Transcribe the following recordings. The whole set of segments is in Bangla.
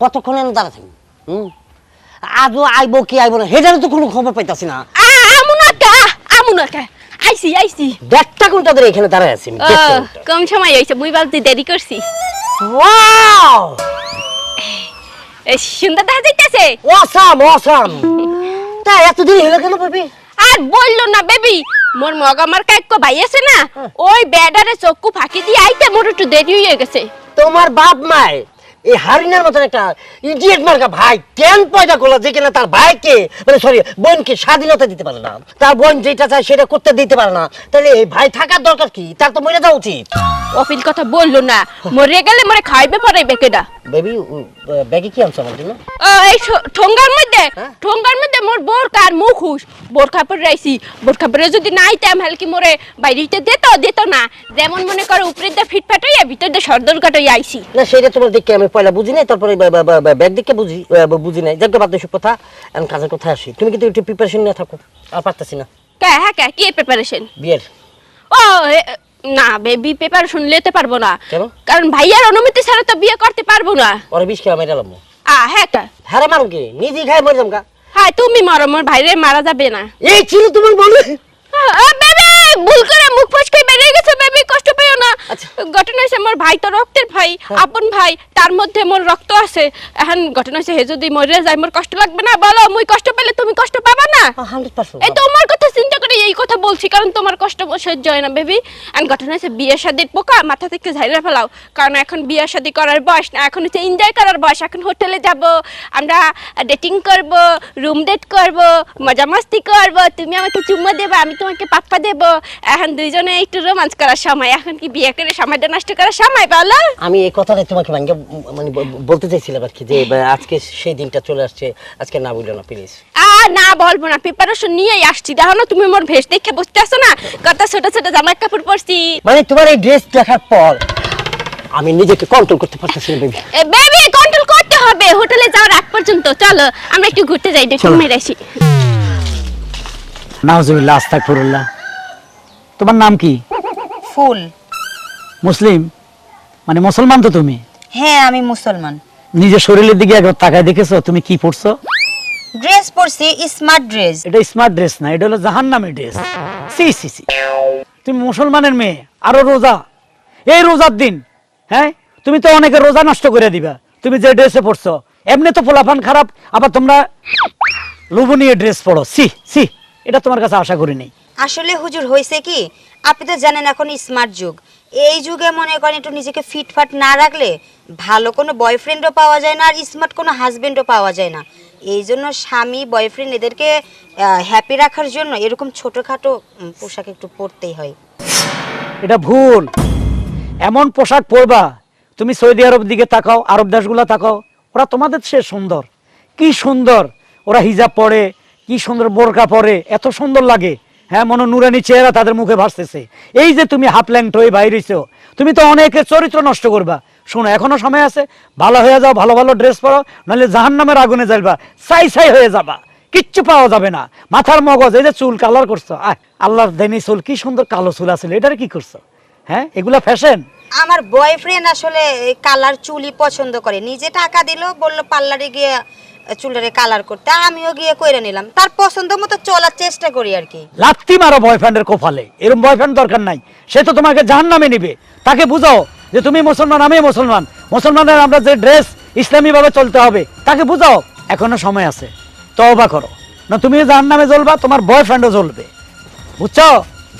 কতক্ষণ এনে দাঁড়া থাকব? হুম? আজও আইবো কি আইবো না হেজারে তো কোনো খবর পাইতাছি না। আ আমু না কা আমু না কা আইছি আইছি। দেড়টা ঘণ্টা ধরে এখানে দাঁড়ায় আছি আমি, ও, দেড়টা ঘণ্টা। কম সময় হয়েছে মুই বলতে দেরি করছি। এ, সুন্দর দেখা যাইতেছে। তা এতদিন হলো কেন ভাবি? আর বলল না বেবি মোর মগ আমার কাইক্য ভাই আছে না ওই ব্যাডারে চক্ষু ফাঁকি দিয়ে আইতে মোর একটু দেরি হয়ে গেছে। তোমার বাপ মায় এই হারিনার মতন একটা ইডিয়েট মার্কা ভাই কেন পয়দা করল যে কিনা তার ভাইকে মানে সরি বোনকে স্বাধীনতা দিতে পারে না। তার বোন যেটা চায় সেটা করতে দিতে পারে না। তাহলে এই ভাই থাকার দরকার কি? তার তো মরে যাওয়া উচিত। অফিল কথা বলল না। মরে গেলে মরে খাইবে পড়াইবে কেডা বেবি ব্যাগে কি আনছো আমার জন্য? এই ঠোঙ্গার মধ্যে হ্যাঁ? ঠোঙ্গার মধ্যে মোর বোরকা আর মুখুস বোরখা পরে রাইছি। বোরখা পরে যদি না আইতাম হলে কি মোরে বাইরে হইতে দিত দিত না। যেমন মনে করো উপরে দিয়ে ফিট ফাটাইয়া ভিতর দিয়ে সর্দর কাটাই আইছি। না সেটা তোমার দিককে আমি পয়লা বুঝি নাই তারপরে ব্যাগ দিককে বুঝি বুঝি নাই। যাকে বাদ সব কথা এখন কাজের কথা আসি। তুমি কিন্তু একটু প্রিপারেশন নিয়ে থাকো আর পারতেছি না। কে হ্যাঁ কে? কি প্রিপারেশন বিয়ের। ও না বেবি প্রিপারেশন নিতে পারব না। কেন? কারণ ভাইয়ার অনুমতি ছাড়া তো বিয়ে করতে পারব না। ওরা বিষ খেয়ে মেরে এলাম আ হ্যাঁ কা? হ্যাঁ রে মানুষ কি? নিজেই খাই মরে যাম হ্যাঁ তুমি মারো মোর ভাইরে মারা যাবে না। এই ছিল তোমার বলে বেবি ভুল করে মুখ ফসকে বেরিয়ে গেছে বেবি কষ্ট পেও না আচ্ছা। ঘটনা হয়েছে মোর ভাই তো রক্তের ভাই আপন ভাই তার মধ্যে মোর রক্ত আছে। এখন ঘটনা হয়েছে হে যদি মরে যায় মোর কষ্ট লাগবে না। বলো মুই কষ্ট পেলে তুমি কষ্ট পাবা না? এই তোমার কথা চিন্তা করে এই কথা বলছি কারণ তোমার কষ্ট সহ্য হয় না বেবি। এখন ঘটনা হয়েছে বিয়ে শাদির পোকা মাথা থেকে ঝাইরা ফেলাও কারণ এখন বিয়ে শাদি করার বয়স না এখন হচ্ছে এনজয় করার বয়স এখন হোটেলে যাব। আমরা ডেটিং করব রুম ডেট করব মজা মস্তি করব। তুমি আমাকে চুম্মা দেবে আমি তোমাকে পাপ্পা দেব। এখন দুইজনে একটু রোমাঞ্চ করার সময় এখন কি বিয়ে করে সময়টা নষ্ট করার সময় বলো আমি এই কথাটাই তোমাকে ভাঙ্গে মানে বলতে চাইছিলাম আর কি যে আজকে সেই দিনটা চলে আসছে আজকে না বলল না প্লিজ আ না বলব না প্রিপারেশন নিয়েই আসছি। দেখো না তুমি মোর ভেস দেখে বুঝতে আসো না? কত ছোট ছোট জামা কাপড় পরছি। মানে তোমার এই ড্রেস দেখার পর আমি নিজেকে কন্ট্রোল করতে পারতেছি না বেবি বেবি কন্ট্রোল করতে হবে। হোটেলে যাওয়ার আগ পর্যন্ত চলো আমরা একটু ঘুরতে যাই দেখো। মেরে আসি। নাউজুবিল্লাহ আস্তাগফিরুল্লাহ। তোমার নাম কি? ফুল। মুসলিম? মানে মুসলমান তো তুমি? হ্যাঁ আমি মুসলমান। নিজের শরীরের দিকে একবার তাকায় দেখেছ? তুমি কি পড়ছো ড্রেস পরছি স্মার্ট ড্রেস। এটা স্মার্ট ড্রেস না এটা হলো জাহান্নামী ড্রেস। সি সি সি। তুমি মুসলমানের মেয়ে আরও রোজা। এই রোজার দিন হ্যাঁ? তুমি তো অনেকে রোজা নষ্ট করে দিবা। তুমি যে ড্রেসে পড়ছো এমনি তো পোলাপান খারাপ আবার তোমরা লোভনীয় ড্রেস পড়ো সি সি এটা তোমার কাছে আশা করি নেই। আসলে হুজুর হয়েছে কি? আপনি তো জানেন এখন স্মার্ট যুগ। এই যুগে মনে করেন একটু নিজেকে ফিটফাট না রাখলে ভালো কোনো বয়ফ্রেন্ডও পাওয়া যায় না, আর স্মার্ট কোনো হাজবেন্ডও পাওয়া যায় না। এই জন্য স্বামী বয়ফ্রেন্ড এদেরকে হ্যাপি রাখার জন্য এরকম ছোটোখাটো পোশাক একটু পরতেই হয়। এটা ভুল। এমন পোশাক পরবা, তুমি সৌদি আরব দিকে তাকাও, আরব দেশগুলো তাকাও, ওরা তোমাদের সে সুন্দর। কি সুন্দর, ওরা হিজাব পরে, কি সুন্দর বোরকা পরে, এত সুন্দর লাগে। হ্যাঁ মনে, নুরানি চেহারা তাদের মুখে ভাসতেছে। এই যে তুমি হাফ ল্যাংট হয়ে বাইরেছো তুমি তো অনেকের চরিত্র নষ্ট করবা। শোনো, এখনও সময় আছে, ভালো হয়ে যাও, ভালো ভালো ড্রেস পরো, নাহলে জাহান নামের আগুনে জ্বলবা সাই সাই হয়ে যাবা। কিচ্ছু পাওয়া যাবে না। মাথার মগজ, এই যে চুল কালার করছ আল্লাহর দেনি চুল, কি সুন্দর কালো চুল আছে, এটারে কি করছ? হ্যাঁ এগুলা ফ্যাশন আমার বয়ফ্রেন্ড আসলে কালার চুলই পছন্দ করে। নিজে টাকা দিল, বলল পার্লারে গিয়ে চুলের কালার করতে আমিও গিয়ে কইরে নিলাম। তার পছন্দ মতো চলার চেষ্টা করি আর কি। লাত্তি মারো বয়ফ্রেন্ডের কোফালে এরকম বয়ফ্রেন্ড দরকার নাই। সে তো তোমাকে জাহান নামে নিবে। তাকে বুঝাও যে তুমি মুসলমান আমি মুসলমান। মুসলমানের আমরা যে ড্রেস ইসলামী ভাবে চলতে হবে তাকে বুঝাও এখনও সময় আছে। তওবা করো। না তুমি জাহান নামে জ্বলবা তোমার বয়ফ্রেন্ডও জ্বলবে। বুঝছ?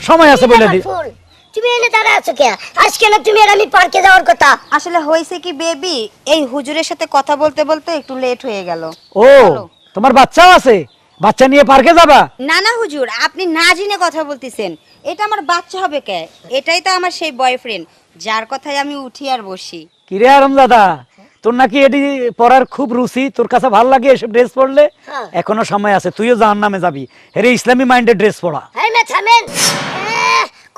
সময় আছে বলে দি। ফুল। তুমি এনে দাঁড়া আছো কে? আজকে না তুমি আর আমি পার্কে যাওয়ার কথা? আসলে হয়েছে কি বেবি? এই হুজুরের সাথে কথা বলতে বলতে একটু লেট হয়ে গেল। ও তোমার বাচ্চাও আছে? বাচ্চা নিয়ে পার্কে যাবা? না না হুজুর আপনি না জেনে কথা বলতেছেন। এটা আমার বাচ্চা হবে কে? এটাই তো আমার সেই বয়ফ্রেন্ড যার কথায় আমি উঠি আর বসি। কিরে আরম দাদা তোর নাকি এটি পরার খুব রুচি? তোর কাছে ভালো লাগে এসব ড্রেস পরলে? হ্যাঁ। এখনও সময় আছে তুইও জাহান নামে যাবি। হেরে ইসলামী মাইন্ডের ড্রেস পরা হ্যাঁ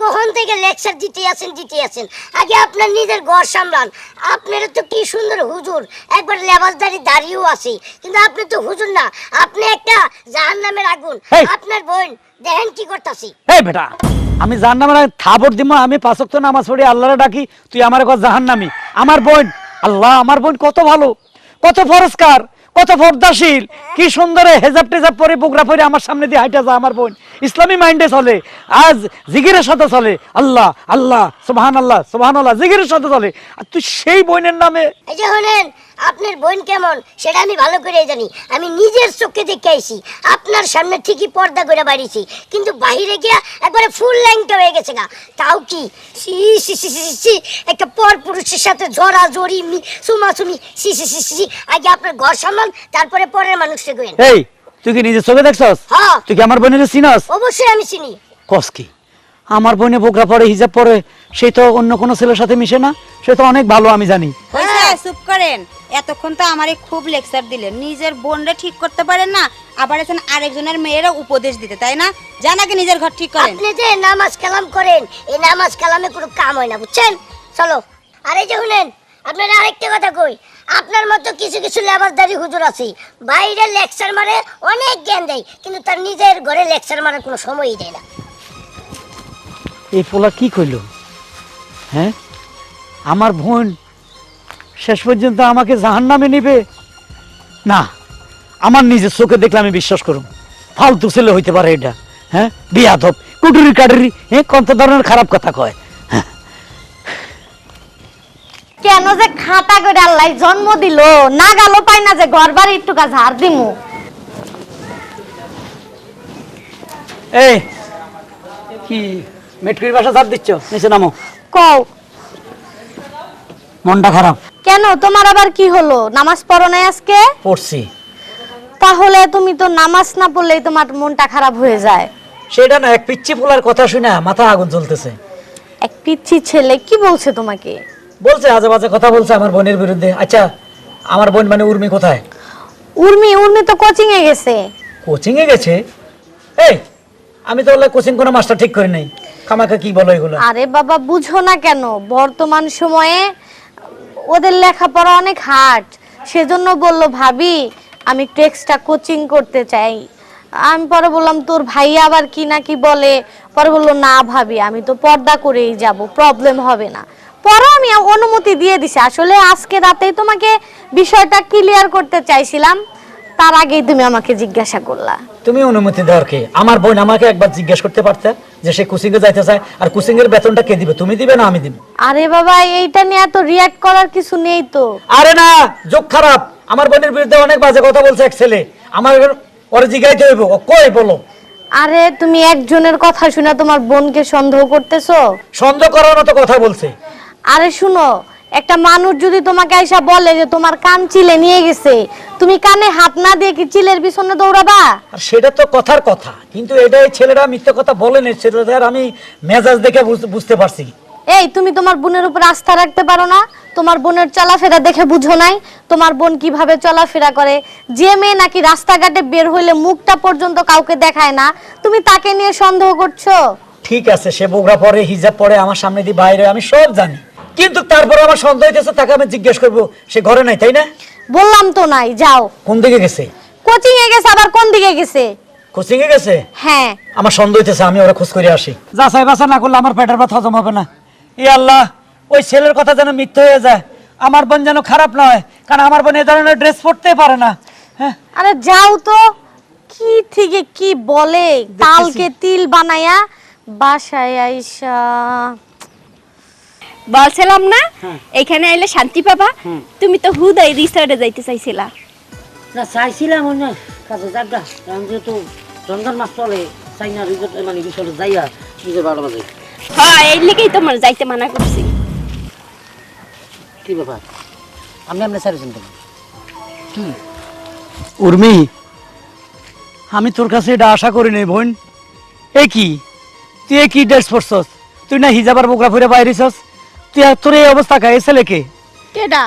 কখন থেকে লেকচার দিতে আছেন দিতে আছেন আগে আপনার নিজের ঘর সামলান। আপনার তো কি সুন্দর হুজুর। একবার লেবাসদারি দাঁড়িয়েও আছে। কিন্তু আপনি তো হুজুর না। আপনি একটা জাহান নামের আগুন আপনার বোন দেখেন কি করতাছি। এই বেটা আমি জাহান নামের থাবর দিব আমি পাঁচক নামাজ পড়ি আল্লাহরে ডাকি তুই আমার কথা জাহান নামি আমার বোন আল্লাহ আমার বোন কত ভালো কত ফরস্কার কত পর্দাশীল কি সুন্দর হেজাব টেজাব পরে বোগরা পরে আমার সামনে দিয়ে হাইটা যা আমার বোন। ইসলামী মাইন্ডে চলে, আজ জিগিরের সাথে চলে, আল্লাহ আল্লাহ সোহান আল্লাহ সোহান আল্লাহ জিগিরের সাথে চলে। আর তুই সেই বোনের নামে আপনার বোন কেমন সেটা আমি ভালো করে জানি। আমি নিজের চোখে দেখে আইছি আপনার সামনে ঠিকই পর্দা করে বাড়িছি কিন্তু বাইরে গিয়া একবারে ফুল ল্যাংটা হয়ে গেছে গা। তাও কি? সি সি সি সি সি একটা পর পুরুষের সাথে জড়ি মি সুমাসুমি সি সি সি সি আগে আপনার ঘর সামলান তারপরে পরের মানুষকে গেন এই তুই কি নিজের চোখে দেখছস? হ্যাঁ। তুই কি আমার বোনের চিনস? অবশ্যই আমি চিনি। কস কি? আমার বোনে বোকরা পরে হিজাব পরে সে তো অন্য কোনো ছেলের সাথে মিশে না সে তো অনেক ভালো আমি জানি। হয়েছে চুপ করেন। এতক্ষণ তো আমারে খুব লেকচার দিলেন। নিজের বোনরে ঠিক করতে পারেন না আবার এসেন আরেকজনের মেয়েরা উপদেশ দিতে তাই না? জান আগে নিজের ঘর ঠিক করেন। আপনি যে নামাজ কালাম করেন এই নামাজ কালামে কোনো কাম হয় না বুঝছেন? চলো আর এই যে শুনেন আপনার আরেকটা কথা কই আপনার মতো কিছু কিছু লেবারদারি হুজুর আছে। বাইরে লেকচার মারে অনেক জ্ঞান দেয় কিন্তু তার নিজের ঘরে লেকচার মারার কোনো সময়ই দেয় না। এই পোলা কি কইল? হ্যাঁ? আমার বোন শেষ পর্যন্ত আমাকে জাহান নামে নিবে? না আমার নিজের চোখে দেখলে আমি বিশ্বাস করুম ফালতু ছেলে হইতে পারে এটা হ্যাঁ? বিয়াধব কুটুরি কাটুরি হ্যাঁ কত ধরনের খারাপ কথা কয় কেন যে খাতা করে আল্লাহ জন্ম দিল না গেল পাই না যে ঘর বাড়ি একটু কাজ ঝাড় দিমু। এই কি মেটকির বাসা ঝাড় দিচ্ছ? নিচে নামো। কও। মনটা খারাপ। কেন? তোমার আবার কি হলো? নামাজ পড়ো নাই আজকে? পড়ছি। তাহলে তুমি তো নামাজ না পড়লেই তোমার মনটা খারাপ হয়ে যায়। সেটা না এক পিচ্ছি পোলার কথা শুনে মাথা আগুন জ্বলতেছে। এক পিচ্ছি ছেলে কি বলছে তোমাকে? বলছে আজে বাজে কথা বলছে আমার বোনের বিরুদ্ধে। আচ্ছা আমার বোন মানে উর্মি কোথায়? উর্মি উর্মি তো কোচিং এ গেছে। কোচিং এ গেছে? এই আমি তো কোচিং কোনো মাস্টার ঠিক করি নাই। খামাকা কি বলো এগুলো? আরে বাবা, বুঝো না কেন? বর্তমান সময়ে ওদের লেখাপড়া অনেক হার্ড। সেজন্য বলল, ভাবি, আমি একটু এক্সট্রা কোচিং করতে চাই। আমি পরে বললাম, তোর ভাই আবার কি না কি বলে? পরে বলল, না ভাবি, আমি তো পর্দা করেই যাব, প্রবলেম হবে না। পরে আমি অনুমতি দিয়ে দিছি। আসলে আজকে রাতেই তোমাকে বিষয়টা ক্লিয়ার করতে চাইছিলাম। তার আগেই তুমি আমাকে জিজ্ঞাসা করলা। তুমি অনুমতি দেওয়ার কে? আমার বোন আমাকে একবার জিজ্ঞেস করতে পারতে যে সে কোচিং এ যাইতে চায় আর কোচিং এর বেতনটা কে দিবে? তুমি দিবে না আমি দিব। আরে বাবা এইটা নিয়ে এত রিয়াক্ট করার কিছু নেই তো। আরে না যোগ খারাপ। আমার বোনের বিরুদ্ধে অনেক বাজে কথা বলছে এক ছেলে। আমার ওরে জিগাইতে হইব। ও কই বলো? আরে তুমি একজনের কথা শুনে তোমার বোনকে সন্দেহ করতেছো? সন্দেহ করার মতো কথা বলছে। আরে শুনো একটা মানুষ যদি তোমাকে আইসা বলে যে তোমার কান চিলে নিয়ে গেছে তুমি কানে হাত না দিয়ে কি চিলের পিছনে দৌড়াবা? আর সেটা তো কথার কথা কিন্তু এটা এই ছেলেরা মিথ্যে কথা বলেন ছেলেটার আমি মেজাজ দেখে বুঝতে পারছি। এই তুমি তোমার বোনের উপর আস্থা রাখতে পারো না তোমার বোনের চলাফেরা দেখে বুঝো নাই তোমার বোন কীভাবে চলাফেরা করে? যে মেয়ে নাকি রাস্তাঘাটে বের হইলে মুখটা পর্যন্ত কাউকে দেখায় না তুমি তাকে নিয়ে সন্দেহ করছ? ঠিক আছে সে বোগরা পরে হিজাব পরে আমার সামনে দিয়ে বাইরে আমি সব জানি। কিন্তু তারপরে আমার সন্দেহ হইতেছে তাকে আমি জিজ্ঞেস করব সে ঘরে নাই তাই না? বললাম তো নাই যাও। কোন দিকে গেছে? কোচিং এ গেছে আবার কোন দিকে গেছে? কোচিং এ গেছে? হ্যাঁ। আমার সন্দেহ হইতেছে আমি ওরা খোঁজ করে আসি। যাচাই বাসা না করলে আমার পেটের ভাত হজম হবে না। ই আল্লাহ ওই ছেলের কথা যেন মিথ্যে হয়ে যায়। আমার বোন যেন খারাপ না হয় কারণ আমার বোন এ ধরনের ড্রেস পরতে পারে না। হ্যাঁ? আরে যাও তো কি থেকে কি বলে? তালকে তিল বানায়া বাসায় আইসা। বলছিলাম না এখানে আইলে শান্তি পাবা। তুমি তো হুদাই রিসর্টে যাইতে চাইছিলা। না চাইছিলাম অন্য কাজে যাবগা আমি যেহেতু রমজান মাস চলে চাই না রিজোর্ট মানে রিসোর্টে যাইয়া নিজের বারো বাজে হ্যাঁ এই লেগেই তোমার যাইতে মানা করছি। কি ব্যাপার? আপনি আপনি সার্ভিসেন কেন উর্মি আমি তোর কাছে এটা আশা করি নাই বোন। এ কি? তুই এ কি ড্রেস পরছস? তুই না হিজাবার বোকরা ফুরে বাইরেছস তুই আর তোর এই অবস্থা এই ছেলেকে কেডা?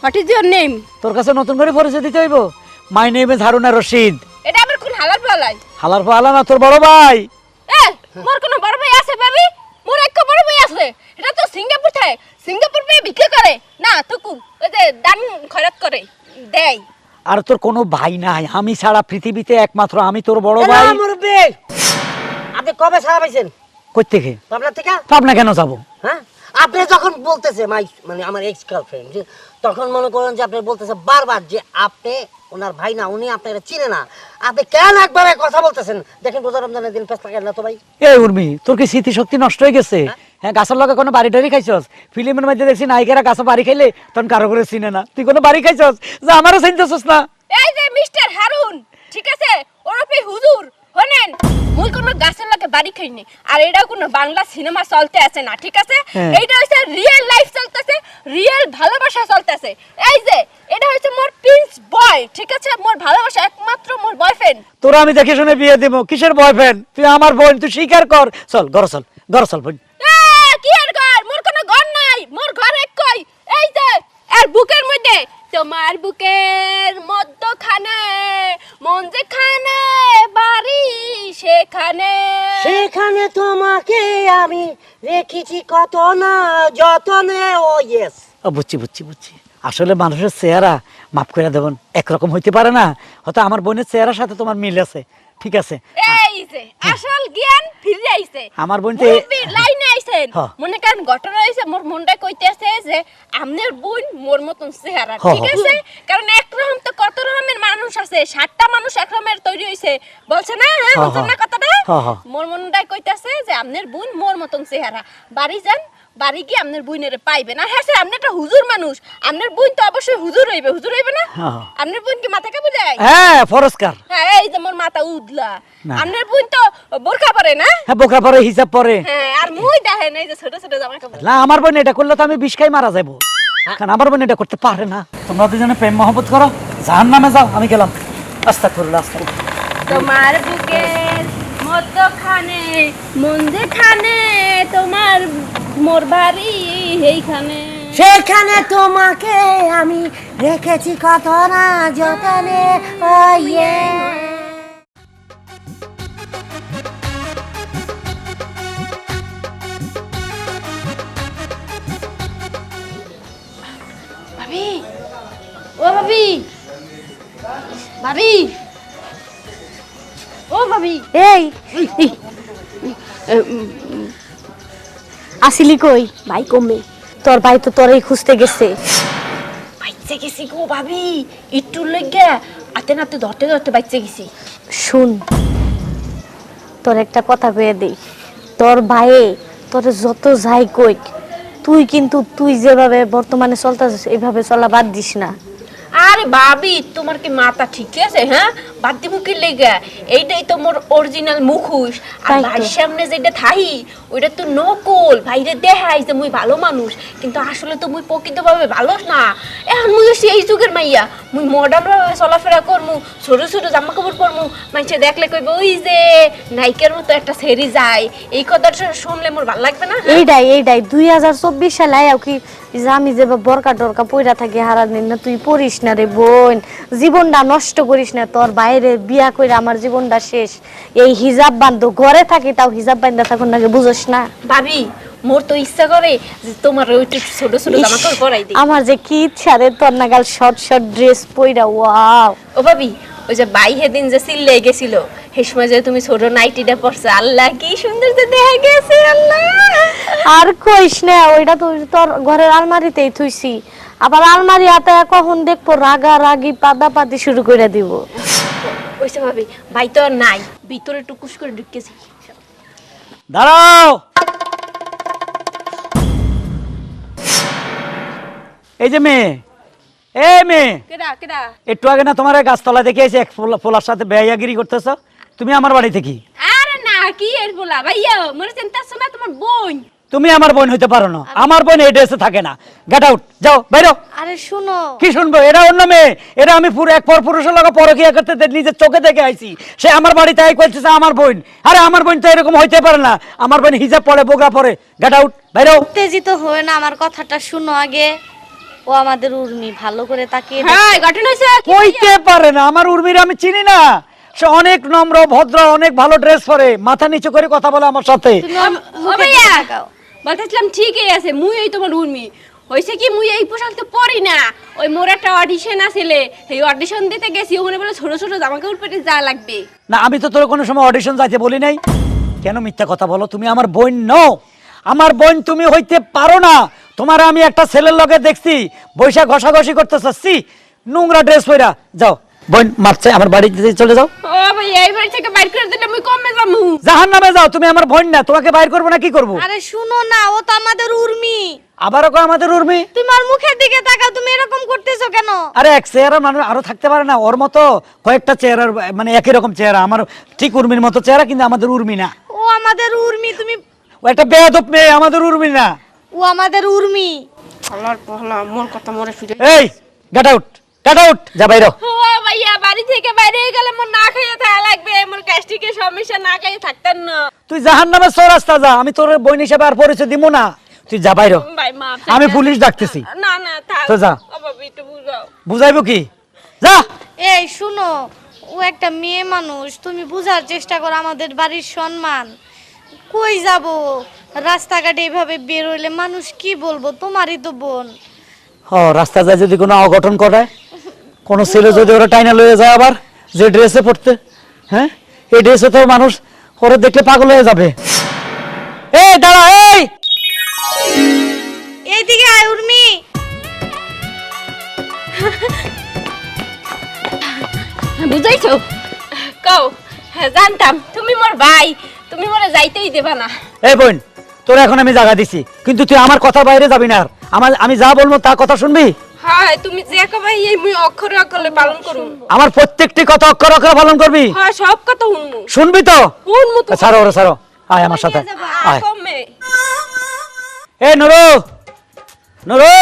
হোয়াট ইজ ইওর নেম তোর কাছে নতুন করে পরিচয় দিতে হইব। My name is Haruna Rashid এটা আবার কোন হালার বলাই? হালার পালা না তোর বড় ভাই। এ মোর কোনো বড় ভাই আছে বেবি মোর এক বড় ভাই আছে। এটা তো সিঙ্গাপুর থাকে। সিঙ্গাপুর বিক্রি করে। না তুকু ওই যে দান খরচ করে। দেয়। আর তোর কোনো ভাই নাই। আমি ছাড়া পৃথিবীতে একমাত্র আমি তোর বড় ভাই। আপনি কবে সারা পাইছেন? কই থেকে? আপনার থেকে? পাবনা কেন যাব? হ্যাঁ? আপনি যখন বলতেছে মাই মানে আমার এক্স গার্লফ্রেন্ড তখন মনে করেন যে আপনি বলতেছে বারবার যে আপনি ওনার ভাই না উনি আপনারা চিনে না। আপনি কেন একবারে কথা বলতেছেন? দেখেন রোজা রমজানের দিন পেস লাগান না তো ভাই? এই উর্মি তোর কি স্মৃতি শক্তি নষ্ট হয়ে গেছে? হ্যাঁ? গাছের লগে কোনো বাড়ি টাড়ি খাইছস? ফিল্মের মধ্যে দেখছি নায়িকারা গাছে বাড়ি খাইলে তখন কারও করে চিনে না। তুই কোনো বাড়ি খাইছস? যে আমারও চিনতেছস না। এই যে মিস্টার হারুন ঠিক আছে? ওরফে হুজুর। হনেন মুই কোনো গাছের লাগে বাড়ি খাইনি আর এটা কোনো বাংলা সিনেমা চলতে আছে না ঠিক আছে। এইটা হচ্ছে রিয়েল লাইফ চলতেছে রিয়েল ভালোবাসা চলতেছে। এই যে এটা হচ্ছে মোর প্রিন্স বয় ঠিক আছে? মোর ভালোবাসা একমাত্র মোর বয়ফ্রেন্ড তোরা আমি দেখে শুনে বিয়ে দেবো। কিসের বয়ফ্রেন্ড তুই আমার বোন তুই স্বীকার কর। চল ঘর চল ঘর চল বোন। কি আর ঘর মোর কোনো ঘর নাই মোর ঘর এক কই? এই যে আর বুকের মধ্যে তোমার বুকের রেখেছি কত না যতনে ও ইয়েস বুঝছি বুঝছি বুঝছি। আসলে মানুষের চেহারা মাফ করে দেবেন একরকম হইতে পারে না। হয়তো আমার বোনের চেহারার সাথে তোমার মিল আছে। ঠিক আছে। আসল জ্ঞান ফিরে আইছে। আমার বোন তো লাইনে আইছেন। হ্যাঁ। মনে করেন ঘটনা হইছে মোর মনটা কইতেছে যে আমনের বোন মোর মতন চেহারা। হ্যাঁ, ঠিক হ্যাঁ। আছে? কারণ একরকম তো কত রকমের মানুষ আছে ষাটটা মানুষ একরকমের তৈরি হইছে। বলছে না হ্যাঁ হ্যাঁ, না হ্যাঁ। হ্যাঁ, হ্যাঁ। মোর মনটা কইতাছে যে আমনের বোন মোর মতন চেহারা। বাড়ি যান বাড়ি গিয়ে আমনের বোনের পাইবেন। আর হ্যাঁ স্যার আপনি একটা হুজুর মানুষ। আপনার বোন তো অবশ্যই হুজুর হইবে। হুজুর হইবে না? হ্যাঁ। আপনার বোন কি মাথা কাপড় দেয় হ্যাঁ ফরস্কার। হ্যাঁ এই যে মোর মাথা উদলা। আপনার বোন তো বোরকা পরে না? হ্যাঁ বোকা পরে হিসাব পরে। হ্যাঁ আর মুই দেখেন এই যে ছোট ছোট জামা কাপড়। না আমার বোন এটা করলে তো আমি বিষ খাই মারা যাব কারণ আমার বোন এটা করতে পারে না। তোমরা দুজনে প্রেম মহব্বত করো। জাহান নামে যাও আমি গেলাম। আস্তা করলে আস্তা তোমার বুকের মধ্যখানে মন যেখানে তোমার মোর বাড়ি এইখানে। সেখানে তোমাকে আমি রেখেছি কত না যতনে ও ইয়ে ভাবি ও ভাবি ভাবি। ভাবি এই আসিলি কই? ভাই কমে। তোর ভাই তো তোরই খুঁজতে গেছে। বাইচে গেছি গো ভাবি। একটু লেগে আতে নাতে ধরতে ধরতে বাইচে গেছি। শুন তোর একটা কথা কয়ে দেই। তোর ভাইয়ে তোর যত যাই কই তুই কিন্তু তুই যেভাবে বর্তমানে চলতেছিস এইভাবে চলা বাদ দিস না। আরে ভাবি তোমার কি মাথা ঠিক আছে হ্যাঁ? বাদ্যি মুখের লেগে। এইটাই তো মোর অরিজিনাল মুখোশ। আর। ভাইয়ের সামনে যেটা থাই ওইটা তো নকল। ভাইরে দেখাই যে মুই ভালো মানুষ। কিন্তু আসলে তো মুই প্রকৃতভাবে ভালো না। এখন মুই এই যুগের মাইয়া। মুই মডার্ন ভাবে চলাফেরা করমু ছোট ছোট জামা কাপড় পরমু। মানুষে দেখলে কইবে ওই যে নায়িকার মতো একটা সেরি যায়। এই কথাটা শুনলে মোর ভালো লাগবে না? হ্যাঁ? এইটাই এইটাই দুই হাজার চব্বিশ সালে আয়াও কি যে আমি যে বরকা টরকা পইরা থাকি হারা দিন না তুই পড়িস না রে বোন। জীবনটা নষ্ট করিস না তোর বাইরে বিয়া কইরা আমার জীবনটা শেষ। এই হিজাব বান্ধ ঘরে থাকি তাও হিজাব বান্ধা থাকুন নাকি বুঝোস না। ভাবি মোর তো ইচ্ছা করে যে তোমার ওই ছোট ছোট জামা কাপড় পরাই দিই। আমার যে কি ইচ্ছা রে তোর নাগাল শর্ট শর্ট ড্রেস পইরা ওয়াও। ও ভাবি ওই যে যে সিল্লে গেছিল সেই সময় যে তুমি ছোট নাইটিটা পরছো আল্লাহ কি সুন্দর দেখা গেছে আল্লাহ। আর কইস না ওইটা তো তোর ঘরের আলমারিতেই থুইছি। আবার আলমারি হাতে কখন দেখব রাগা রাগি পাদা পাতি শুরু করে দিব। ওইসব ভাবি ভাই তো আর নাই ভিতরে টুকুস করে ঢুকেছি। দাঁড়াও! এই যে মেয়ে এ মেয়ে কেডা কেডা? একটু আগে না তোমার এই গাছতলা দেখে এসে এক পোলা- সাথে বেয়াগিরি করতেছ? তুমি আমার বাড়ি থেকে? আরে না কি এর বলা ভাইয়া মনে চিন্তা শোনা তোমার বোন। তুমি আমার বোন হইতে পারো না। আমার বোন এই ড্রেসে থাকে না। গেট আউট যাও বাইরো। আরে শুনো। কি শুনব? এরা অন্য মেয়ে। এরা আমি পুরো এক পর পুরুষের লগে পরকিয়া করতে নিজের চোখে দেখে আইছি। সে আমার বাড়িতে আই করতেছে আমার বোন। আরে আমার বোন তো এরকম হইতে পারে না। আমার বোন হিজাব পরে বোগা পরে। গেট আউট বাইরো। উত্তেজিত হয়ে না আমার কথাটা শুনো আগে। ও আমাদের উর্মি ভালো করে তাকিয়ে দেখ। হ্যাঁ ঘটনা হয়েছে। কি হইতে পারে না। আমার উর্মির আমি চিনি না। সে অনেক নম্র ভদ্র অনেক ভালো ড্রেস পরে। মাথা নিচু করে কথা বলে আমার সাথে। বলতেছিলাম, ঠিকই আছে মুই এই তোমার উর্মি। হয়েছে কি মুই এই পোশাক তো পরি না। ওই মোর একটা অডিশন আসলে এই অডিশন দিতে গেছি, ওখানে বলে ছোট ছোট জামা কাপড় পেটে যা লাগবে। না, আমি তো তোর কোনো সময় অডিশন যাইতে বলি নাই। কেন মিথ্যা কথা বলো? তুমি আমার বোন নও। আমার বোন তুমি হইতে পারো না। তোমার আমি একটা ছেলের লগে দেখছি বৈশা ঘষাঘষি করতে নোংরা ড্রেস পরা যাও। বোন মারছে আমার বাড়িতে চলে যাও। ও ভাই এই বাড়ি থেকে বাইর করে দিলে আমি কমে যাব। জাহান নামে যাও তুমি আমার বোন না তোমাকে বাইর করব না কি করব? আরে শুনো না ও তো আমাদের উর্মি। আবারও কো আমাদের উর্মি? তোমার মুখের দিকে তাকাও তুমি এরকম করতেছো কেন? আরে এক চেহারা মানুষ আরও থাকতে পারে না ওর মতো কয়েকটা চেহারার মানে একই রকম চেহারা। আমার ঠিক উর্মির মতো চেহারা কিন্তু আমাদের উর্মি না। ও আমাদের উর্মি তুমি ও একটা বেয়াদব মেয়ে আমাদের উর্মি না। ও আমাদের উর্মি। আল্লাহর পহলা মোর কথা মরে ফিরে এই গেট আউট যা বাইরো ও ভাইয়া বাড়ি থেকে বাইরে গেলে মোর না খাইয়ে থাকা লাগবে মোর সমস্যা না খাইয়ে থাকতেন না। তুই জাহান নামে রাস্তা যা আমি তোর বোন হিসেবে আর পরিচয় দিব না। তুই যা বাইরো ভাই মা আমি পুলিশ ডাকতেছি। না না থাক। তো যা। বাবা একটু বুঝাও। বুঝাইবো কি? যা। এই শুনো ও একটা মেয়ে মানুষ তুমি বুঝার চেষ্টা করো আমাদের বাড়ির সম্মান। কই যাব? রাস্তাঘাটে এইভাবে বের হইলে মানুষ কি বলব? তোমারই তো বোন। ও রাস্তা যায় যদি কোনো অঘটন করে কোনো ছেলে যদি ওরা টাইনা লয়ে যায় আবার যে ড্রেসে পড়তে হ্যাঁ? এই ড্রেসে তো মানুষ ওরা দেখলে পাগল হয়ে যাবে। এই দাঁড়া এই! এইদিকে আয় উর্মি। বুঝাইছো? কও হ্যাঁ জানতাম। তুমি মোর ভাই তুমি মোরে যাইতেই দেবা না। এই বোন তোর এখন আমি জায়গা দিছি কিন্তু তুই আমার কথা বাইরে যাবি না আর। আমার আমি যা বলব তা কথা শুনবি? হয় তুমি যে কবাই এই মুই অক্ষরে অক্ষরে পালন করুন আমার প্রত্যেকটি কথা অক্ষর অক্ষর পালন করবি? হয় সব কথা শুনমু। শুনবি তো? শুনমু তো। ছাড়ো ওরা ছাড়ো। আয় আমার সাথে। আয়। কমে এ নুরু! নুরু!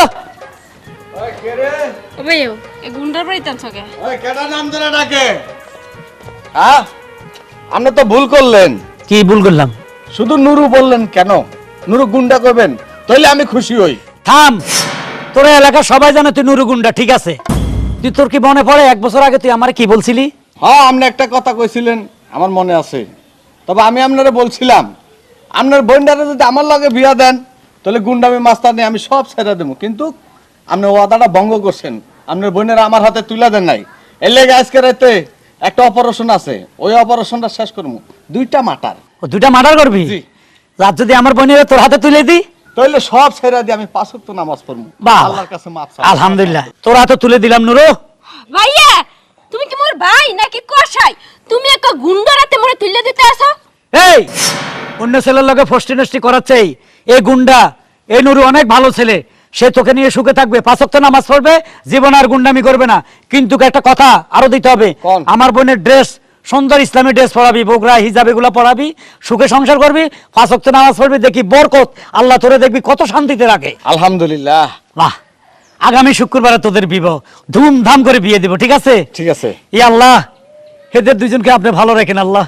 ও ভাইও এ গুন্ডার বাড়ি কে? ওই কেডা নাম ধরে ডাকে? হ্যাঁ? আপনি তো ভুল করলেন। কি ভুল করলাম? শুধু নুরু বললেন কেন? নুরু গুন্ডা করবেন তাইলে আমি খুশি হই। থাম! তোর এলাকা সবাই জানে তুই নুরু গুন্ডা ঠিক আছে? তুই তোর কি মনে পড়ে? এক বছর আগে তুই আমার কি বলছিলি? হ্যাঁ আপনি একটা কথা কইছিলেন আমার মনে আছে। তবে আমি আপনারা বলছিলাম আপনার বোনটারে যদি আমার লগে বিয়া দেন তাহলে গুন্ডামি মাস্তানি আমি সব ছেড়ে দেবো। কিন্তু আপনি ওয়াদাটা ভঙ্গ করছেন আপনার বোনেরা আমার হাতে তুলে দেন নাই। এর লেগে আজকে রাতে একটা অপারেশন আছে ওই অপারেশনটা শেষ করব। দুইটা মাটার। ও দুইটা মাটার করবি? জি। রাত যদি আমার বোনের তোর হাতে তুলে দি তাইলে সব ছেড়ে দিয়ে আমি পাঁচ ওয়াক্ত নামাজ পড়ব। বাহ। আল্লাহর কাছে মাপ চাবো। আলহামদুলিল্লাহ। তোর হাতে তুলে দিলাম নুরু। ভাইয়া তুমি কি মোর ভাই নাকি কষাই তুমি একটা গুন্ডারাতে মোরে তুলে দিতে আসো। এই অন্য ছেলের লগে ফষ্টি নষ্টি করাচ্ছে এই। এই গুন্ডা এই নুরু অনেক ভালো ছেলে। সে তোকে নিয়ে সুখে থাকবে পাঁচক্ত নামাজ পড়বে জীবন আর গুন্ডামি করবে না। কিন্তু একটা কথা আরও দিতে হবে। আমার বোনের ড্রেস সুন্দর ইসলামী ড্রেস পড়াবি বোগরা হিজাব এগুলো পরাবি সুখে সংসার করবি পাঁচক্ত নামাজ পড়বি দেখি বরকত আল্লাহ তোরে দেখবি কত শান্তিতে রাখে। আলহামদুলিল্লাহ। বাহ আগামী শুক্রবারে তোদের বিবাহ ধুমধাম করে বিয়ে দিব ঠিক আছে? ঠিক আছে। ই আল্লাহ এদের দুজনকে আপনি ভালো রাখেন আল্লাহ।